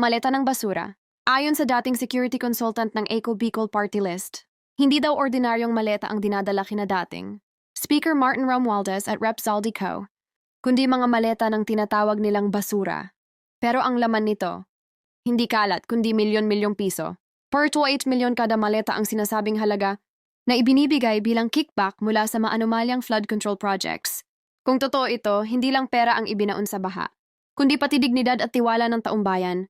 maleta ng basura. Ayon sa dating security consultant ng Eco Bicol Party List, hindi daw ordinaryong maleta ang dinadala kina dating. Speaker Martin Romualdez at Rep. Zaldi Co., kundi mga maleta ng tinatawag nilang basura. Pero ang laman nito, hindi kalat kundi milyon-milyong piso. Per 8 milyon kada maleta ang sinasabing halaga na ibinibigay bilang kickback mula sa maanumalyang flood control projects. Kung totoo ito, hindi lang pera ang ibinaon sa baha, kundi pati dignidad at tiwala ng taumbayan.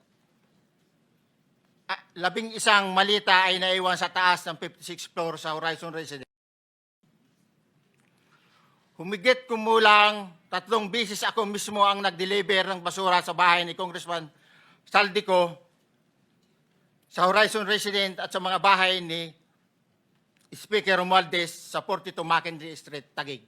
labing isang malita ay naiwan sa taas ng 56th floor sa Horizon Residence. Humigit kumulang tatlong bisis ako mismo ang nag-deliver ng basura sa bahay ni Congressman Saldico sa Horizon Resident at sa mga bahay ni Speaker Romualdez sa 42 Mackenzie Street, Taguig.